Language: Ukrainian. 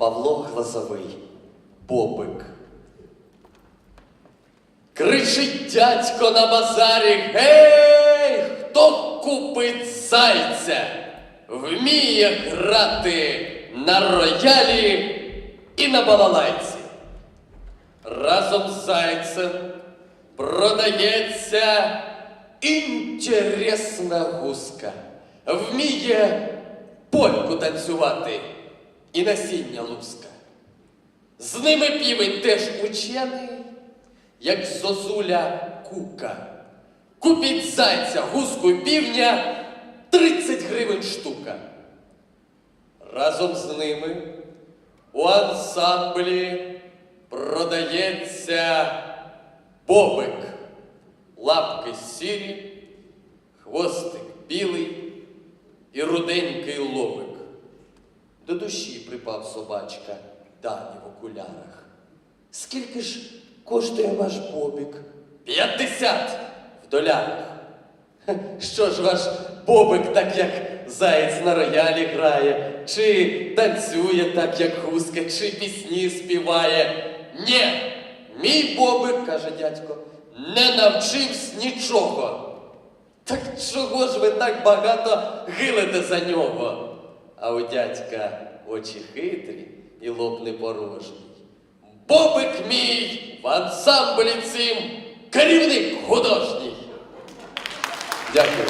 Павло Глазовий, Бобик. Кричить дядько на базарі, гей, хто купить зайця, вміє грати на роялі і на балалайці. Разом з зайцем продається інтересна гуска. Вміє польку танцювати і насіння луска. З ними півень теж учений, як зозуля кука. Купіть зайця, гуску півня 30 гривень штука. Разом з ними у ансамблі продається бобик. Лапки сірі, хвостик білий і руденький лобик. До душі припав собачка Дані в окулярах. Скільки ж коштує ваш бобик? П'ятдесят в долярах. Що ж ваш бобик так, як заєць на роялі грає, чи танцює так, як гуска, чи пісні співає? Нє, мій бобик, каже дядько, не навчився нічого. Так чого ж ви так багато гилите за нього? А у дядька очі хитрі і лоб непорожний. Бобик мій в ансамблі цим керівник художній. Дякую.